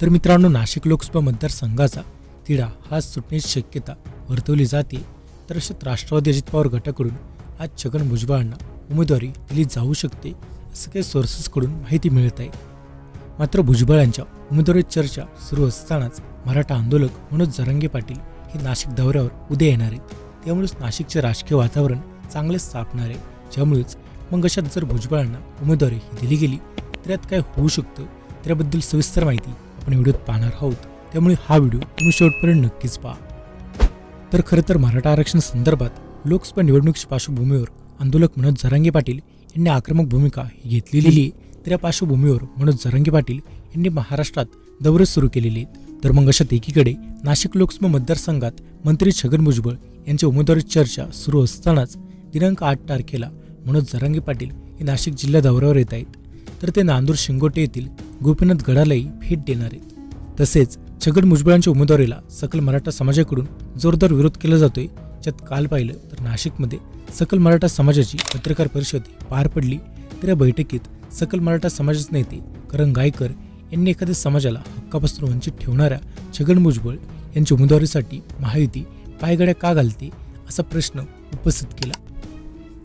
तर मित्रांनो नाशिक लोकसभा मतदारसंघाचा तिढा हा सुटण्याची शक्यता वर्तवली जाते. तर अशात राष्ट्रवादी अजित पवार गटाकडून आज छगन भुजबळांना उमेदवारी दिली जाऊ शकते असं काही सोर्सेसकडून माहिती मिळत आहे. मात्र भुजबळांच्या उमेदवारी चर्चा सुरू असतानाच मराठा आंदोलक मनोज जरंगे पाटील हे नाशिक दौऱ्यावर उद्या येणार आहेत. त्यामुळेच नाशिकचे राजकीय वातावरण चांगलेच तापणार आहे. ज्यामुळेच मग अशात जर भुजबळांना उमेदवारी ही दिली गेली तर यात काय होऊ शकतं? त्याबद्दल सविस्तर माहिती आपण व्हिडिओत पाहणार आहोत. त्यामुळे हा व्हिडिओ तुम्ही शेवटपर्यंत नक्कीच पहा. तर खरं तर मराठा आरक्षण संदर्भात लोकसभा निवडणुकीच्या पार्श्वभूमीवर आंदोलक मनोज जरांगे पाटील यांनी आक्रमक भूमिका ही घेतलेली आहे. तर या पार्श्वभूमीवर मनोज जरांगे पाटील यांनी महाराष्ट्रात दौरे सुरू केलेले आहेत. तर मग अशात एकीकडे नाशिक लोकसभा मतदारसंघात मंत्री छगन भुजबळ यांच्या उमेदवारी चर्चा सुरू असतानाच दिनांक आठ तारखेला मनोज जरांगे पाटील हे नाशिक जिल्हा दौऱ्यावर येत आहेत. तर ते नांदूर शिंगोटे येथील गोपीनाथ गडालाही भेट देणार आहेत. तसेच छगन भुजबळांच्या उमेदवारीला सकल मराठा समाजाकडून जोरदार विरोध केला जातोय. ज्यात काल पाहिलं तर नाशिकमध्ये सकल मराठा समाजाची पत्रकार परिषद पार पडली. तर या बैठकीत सकल मराठा समाजाचे नेते करण गायकर यांनी एखाद्या समाजाला हक्कापासून वंचित ठेवणाऱ्या छगन भुजबळ यांच्या उमेदवारीसाठी महायुती पायगड्या का घालते असा प्रश्न उपस्थित केला.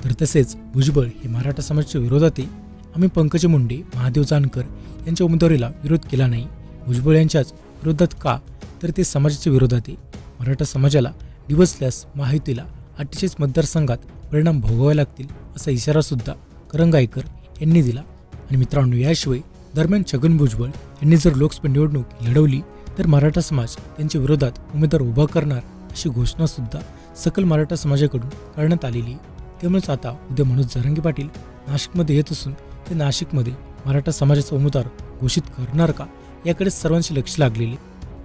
तर तसेच भुजबळ हे मराठा समाजाच्या विरोधात आहे. आम्ही पंकज मुंडे महादेव जानकर यांच्या उमेदवारीला विरोध केला नाही. भुजबळ यांच्याच विरोधात का? तर ते समाजाच्या विरोधात आहे. मराठा समाजाला दिवसल्यास महायुतीला अठ्ठेचाळीस मतदारसंघात परिणाम भोगावे लागतील असा इशारासुद्धा करंगायकर यांनी दिला. आणि मित्रांनो याशिवाय दरम्यान छगन भुजबळ यांनी जर लोकसभा निवडणूक लढवली तर मराठा समाज त्यांच्या विरोधात उमेदवार उभा करणार अशी घोषणासुद्धा सकल मराठा समाजाकडून करण्यात आलेली आहे. त्यामुळेच आता उद्या मनोज जरांगे पाटील नाशिकमध्ये येत असून ते नाशिकमध्ये मराठा समाजाचा उमेदवार घोषित करणार का? याकडे सर्वांचे लक्ष लागलेले.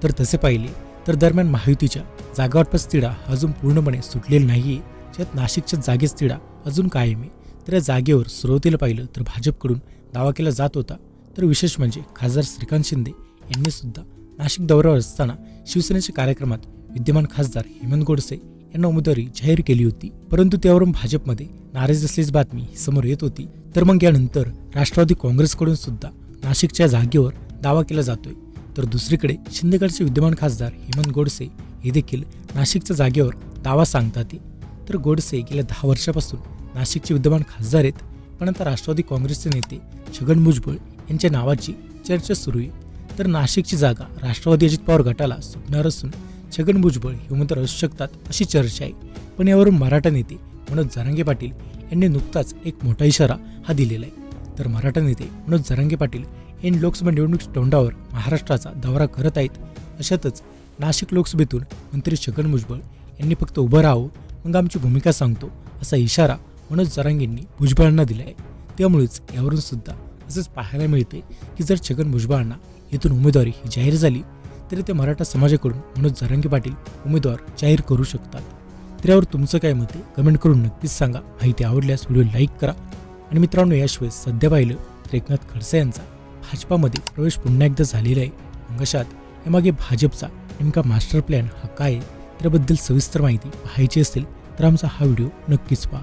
तर तसे पाहिले तर दरम्यान महायुतीच्या जागावाटपास तिढा अजून पूर्णपणे सुटलेला नाही ज्यात नाशिकच्या जागेच तिढा अजून कायम आहे. तर या जागेवर सुरुवातीला पाहिलं तर भाजपकडून दावा केला जात होता. तर विशेष म्हणजे खासदार श्रीकांत शिंदे यांनी सुद्धा नाशिक दौऱ्यावर असताना शिवसेनेच्या कार्यक्रमात विद्यमान खासदार हेमंत गोडसे यांना उमेदवारी जाहीर केली होती. परंतु त्यावरून भाजपमध्ये नाराज असल्याची बातमी समोर येत होती. तर मग यानंतर राष्ट्रवादी काँग्रेसकडून सुद्धा नाशिकच्या जागेवर दावा केला जातोय. तर दुसरीकडे शिंदेगडचे विद्यमान खासदार हेमंत गोडसे हे देखील नाशिकच्या जागेवर दावा सांगतात. आहे. तर गोडसे गेल्या दहा वर्षापासून नाशिकचे विद्यमान खासदार आहेत. पण आता राष्ट्रवादी काँग्रेसचे नेते छगन भुजबळ यांच्या नावाची चर्चा सुरू आहे. तर नाशिकची जागा राष्ट्रवादी अजित पवार गटाला सुटणार असून छगन भुजबळ हे उमेदवार असू शकतात अशी चर्चा आहे. पण यावरून मराठा नेते मनोज जरांगे पाटील यांनी नुकताच एक मोठा इशारा हा दिलेला आहे. तर मराठा नेते मनोज जरांगे पाटील यांनी लोकसभा निवडणूक तोंडावर महाराष्ट्राचा दौरा करत आहेत. अशातच नाशिक लोकसभेतून मंत्री छगन भुजबळ यांनी फक्त उभं राहावं मग आमची भूमिका सांगतो असा इशारा मनोज जरांगेंनी भुजबळांना दिला आहे. त्यामुळेच यावरून सुद्धा असंच पाहायला मिळते की जर छगन भुजबळांना येथून उमेदवारी ही जाहीर झाली तरी ते मराठा समाजाकडून मनोज जरांगे पाटील उमेदवार जाहीर करू शकतात. तर यावर तुमचं काय मत आहे? कमेंट करून नक्कीच सांगा. माहिती आवडल्यास व्हिडिओ लाईक करा. आणि मित्रांनो याशिवाय सध्या पाहिलं तर एकनाथ खडसे यांचा भाजपामध्ये प्रवेश पुन्हा एकदा झालेला आहे. मग अशात यामागे भाजपचा नेमका मास्टर प्लॅन हा काय आहे? त्याबद्दल सविस्तर माहिती पाहायची असेल तर आमचा हा व्हिडिओ नक्कीच पहा.